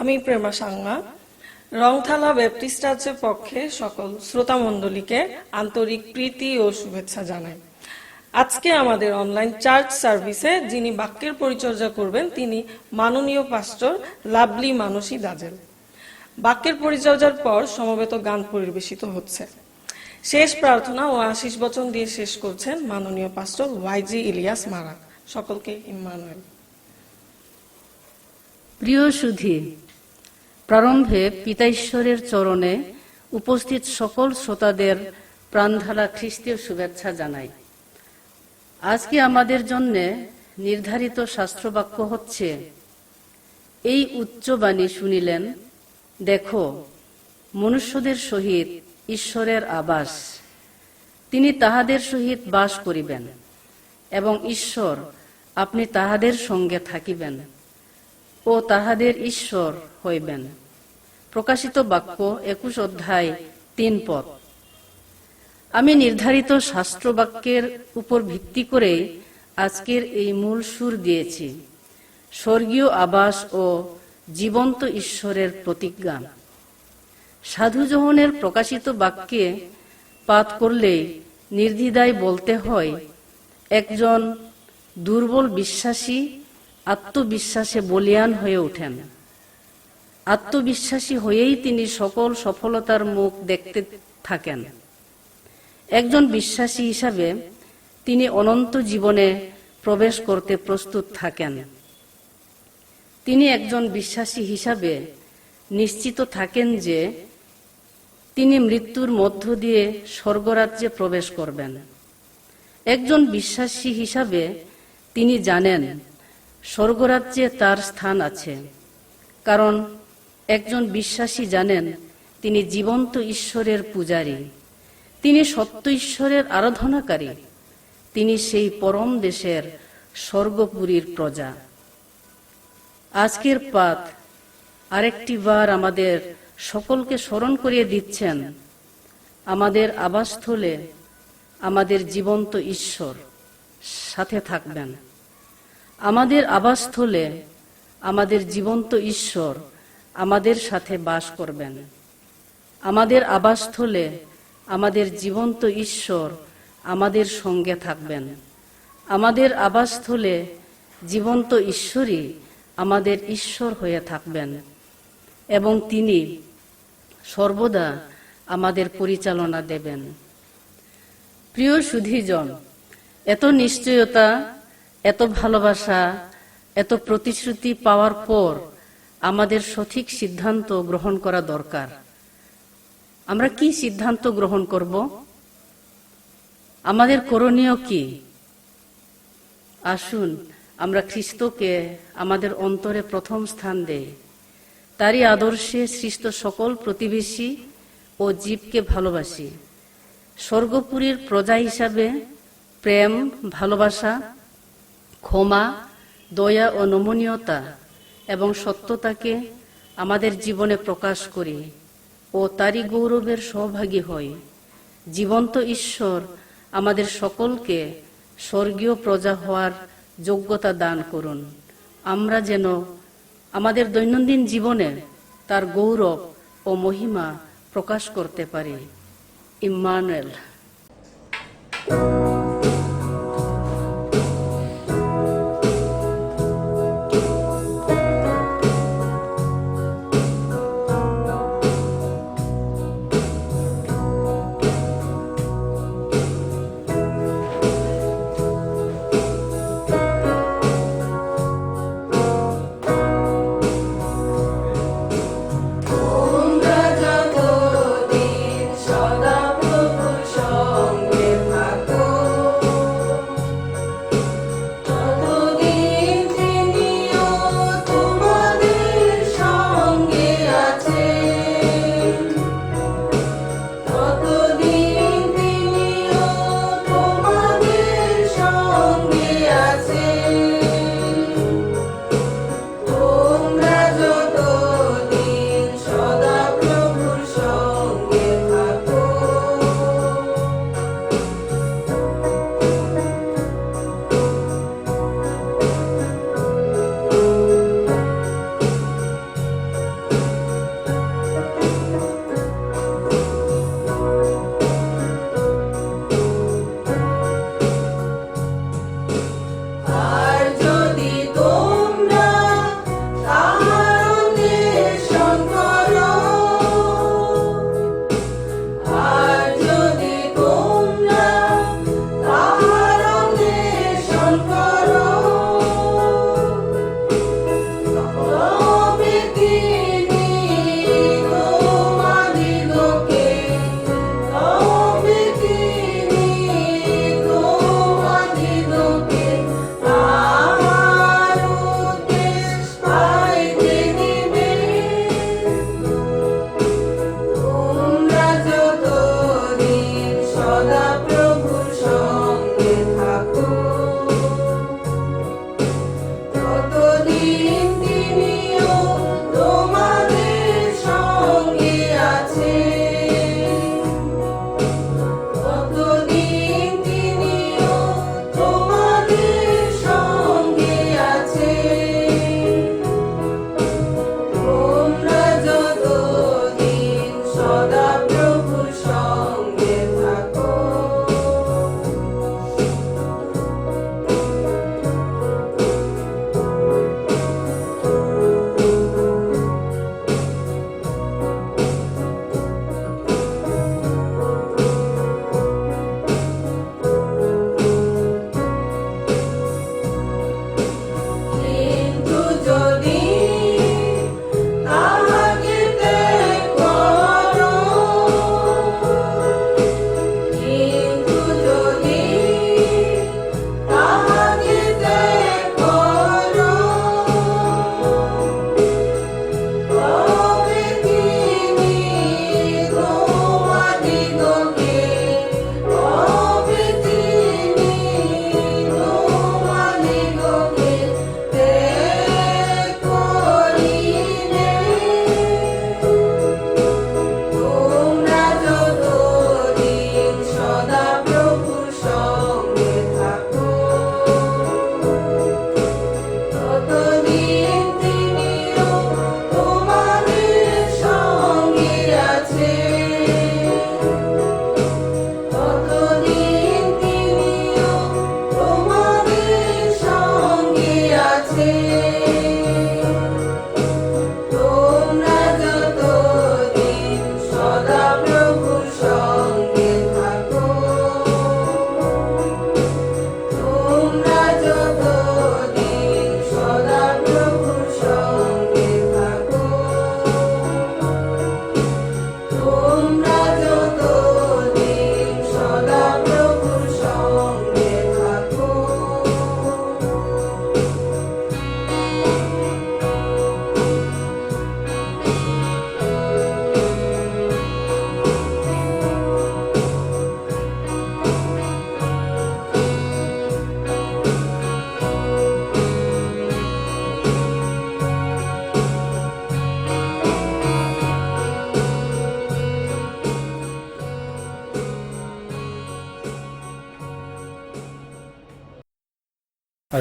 আমি প্রেমা সাংমা। রংথালা ব্যাপটিস্ট চার্চের পক্ষে সকল শ্রোতা মণ্ডলীকে আন্তরিক প্রীতি ও শুভেচ্ছা জানাই। আজকে আমাদের অনলাইন চার্চ সার্ভিসে যিনি বাক্যের পরিচর্যা করবেন, তিনি মাননীয় পাস্টর লাভলি মানসী দাজেল। বাক্যের পরিচর্যার পর সমবেত গান পরিবেশিত হচ্ছে। শেষ প্রার্থনা ও আশিস বচন দিয়ে শেষ করছেন মাননীয় পাস্টর ওয়াইজি ইলিয়াস মারা সকলকে ইম্মানুয়েল। প্রিয় সুধী প্রারম্ভে পিতা ঈশ্বরের চরণে উপস্থিত সকল শ্রোতাদের প্রাণধারা খ্রিস্টীয় শুভেচ্ছা জানাই। আজকে আমাদের জন্য নির্ধারিত শাস্ত্রবাক্য হচ্ছে, এই উচ্চবাণী শুনিলেন, দেখো, মনুষ্যদের সহিত ঈশ্বরের আবাস। তিনি তাহাদের সহিত বাস করিবেন এবং ঈশ্বর আপনি তাহাদের সঙ্গে থাকিবেন ও তাহাদের ঈশ্বর হইবেন। প্রকাশিত বাক্য একুশ অধ্যায়, তিন পদ। আমি নির্ধারিত শাস্ত্র বাক্যের উপর ভিত্তি করে আজকের এই মূল সুর দিয়েছি, স্বর্গীয় আবাস ও জীবন্ত ঈশ্বরের প্রতিজ্ঞা। সাধু যোহনের প্রকাশিত বাক্যে পাঠ করলে নির্দ্বিধায় বলতে হয়, একজন দুর্বল বিশ্বাসী আত্মবিশ্বাসে বলিয়ান হয়ে ওঠেন। আত্মবিশ্বাসী হয়েই তিনি সকল সফলতার মুখ দেখতে থাকেন। একজন বিশ্বাসী হিসাবে তিনি অনন্ত জীবনে প্রবেশ করতে প্রস্তুত থাকেন। তিনি একজন বিশ্বাসী হিসাবে নিশ্চিত থাকেন যে তিনি মৃত্যুর মধ্য দিয়ে স্বর্গরাজ্যে প্রবেশ করবেন। একজন বিশ্বাসী হিসাবে তিনি জানেন, স্বর্গরাজ্যে তার স্থান আছে, কারণ একজন বিশ্বাসী জানেন, তিনি জীবন্ত ঈশ্বরের পূজারী। তিনি সত্য ঈশ্বরের আরাধনাকারী। তিনি সেই পরম দেশের স্বর্গপুরীর প্রজা। আজকের পাঠ আরেকটি বার আমাদের সকলকে স্মরণ করিয়ে দিচ্ছেন আমাদের আবাসস্থলে আমাদের জীবন্ত ঈশ্বর। সাথে থাকবেন। আমাদের আবাসস্থলে আমাদের জীবন্ত ঈশ্বর আমাদের সাথে বাস করবেন। আমাদের আবাসস্থলে আমাদের জীবন্ত ঈশ্বর আমাদের সঙ্গে থাকবেন। আমাদের আবাসস্থলে জীবন্ত ঈশ্বরই আমাদের ঈশ্বর হয়ে থাকবেন এবং তিনি সর্বদা আমাদের পরিচালনা দেবেন। প্রিয় সুধীজন, এত নিশ্চয়তা, এত ভালোবাসা, এত প্রতিশ্রুতি পাওয়ার পর আমাদের সঠিক সিদ্ধান্ত গ্রহণ করা দরকার। আমরা কি সিদ্ধান্ত গ্রহণ করব? আমাদের করণীয় কি? আসুন, আমরা খ্রিস্টকে আমাদের অন্তরে প্রথম স্থান দেই। তারই আদর্শে সৃষ্ট সকল প্রতিবেশী ও জীবকে ভালোবাসি। স্বর্গপুরীর প্রজা হিসাবে প্রেম, ভালোবাসা, ক্ষমা, দয়া ও নমনীয়তা সত্যতাকে আমাদের জীবনে প্রকাশ করি ও তারই গৌরবের সহভাগী হই। জীবন্ত ঈশ্বর আমাদের সকলকে স্বর্গীয় প্রজা হওয়ার যোগ্যতা দান করুন। আমরা যেন আমাদের দৈনন্দিন জীবনে তার গৌরব ও মহিমা প্রকাশ করতে পারি। ইম্মানুয়েল।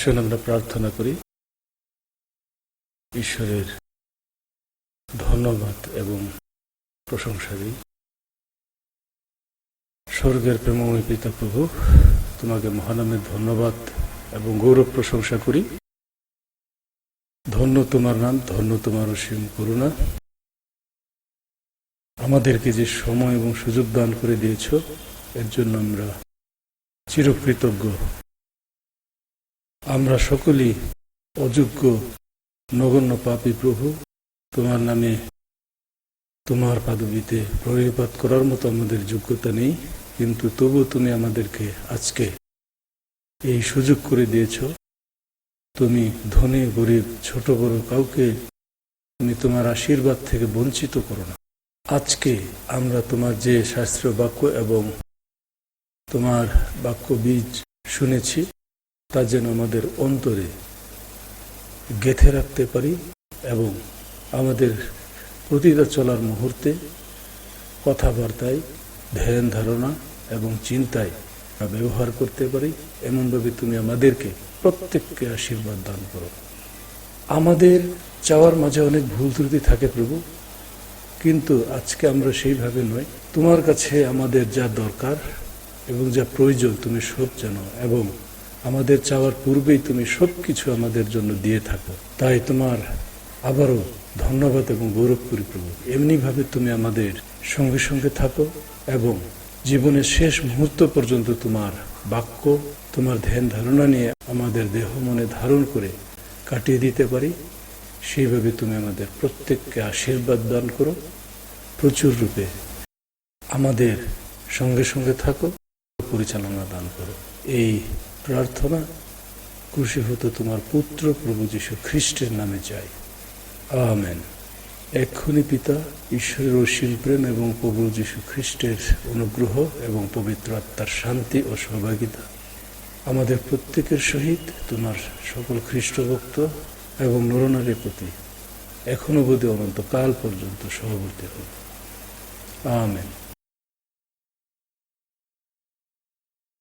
আসুন, আমরা প্রার্থনা করি। ঈশ্বরের ধন্যবাদ এবং প্রশংসা দিই। স্বর্গের প্রেমময় পিতা প্রভু, তোমাকে মহানামের ধন্যবাদ এবং গৌরব প্রশংসা করি। ধন্য তোমার নাম, ধন্য তোমার অসীম করুণা। আমাদেরকে যে সময় এবং সুযোগ দান করে দিয়েছ, এর জন্য আমরা চিরকৃতজ্ঞ। আমরা সকলেই অযোগ্য, নগণ্য পাপী প্রভু। তোমার নামে তোমার পাদবিতে প্রণিপাত করার মতো আমাদের যোগ্যতা নেই, কিন্তু তবু তুমি আমাদেরকে আজকে এই সুযোগ করে দিয়েছ। তুমি ধনী, গরিব, ছোট, বড় কাউকে তুমি তোমার আশীর্বাদ থেকে বঞ্চিত করো না। আজকে আমরা তোমার যে শাস্ত্রীয় বাক্য এবং তোমার বাক্য বীজ শুনেছি তা যেন আমাদের অন্তরে গেথে রাখতে পারি এবং আমাদের প্রতিটা চলার মুহূর্তে কথাবার্তায় ধ্যান ধারণা এবং চিন্তায় ব্যবহার করতে পারি। এমনভাবে তুমি আমাদেরকে প্রত্যেককে আশীর্বাদ দান করো। আমাদের চাওয়ার মাঝে অনেক ভুল ত্রুটি থাকে প্রভু, কিন্তু আজকে আমরা সেইভাবে নয়। তোমার কাছে আমাদের যা দরকার এবং যা প্রয়োজন তুমি সব জানো এবং আমাদের চাওয়ার পূর্বেই তুমি সব কিছু আমাদের জন্য দিয়ে থাকো। তাই তোমার আবারও ধন্যবাদ এবং গৌরব করি প্রভু। এমনিভাবে তুমি আমাদের সঙ্গে সঙ্গে থাকো এবং জীবনের শেষ মুহূর্ত পর্যন্ত তোমার বাক্য, তোমার ধ্যান ধারণা নিয়ে আমাদের দেহ মনে ধারণ করে কাটিয়ে দিতে পারি। সেইভাবে তুমি আমাদের প্রত্যেককে আশীর্বাদ দান করো। প্রচুর রূপে আমাদের সঙ্গে সঙ্গে থাকো, পরিচালনা দান করো। এই প্রার্থনা, খুশি হতো তোমার পুত্র প্রভু যীশু খ্রিস্টের নামে চাই। আমেন। এক্ষুনি পিতা, ঈশ্বরের অসীম প্রেম এবং প্রভু যীশু খ্রিস্টের অনুগ্রহ এবং পবিত্র আত্মার শান্তি ও সহভাগিতা আমাদের প্রত্যেকের সহিত তোমার সকল খ্রিস্টভক্ত এবং নরনারীর প্রতি এখনও বোধে অনন্তকাল পর্যন্ত সহবর্তী হোক। আমেন।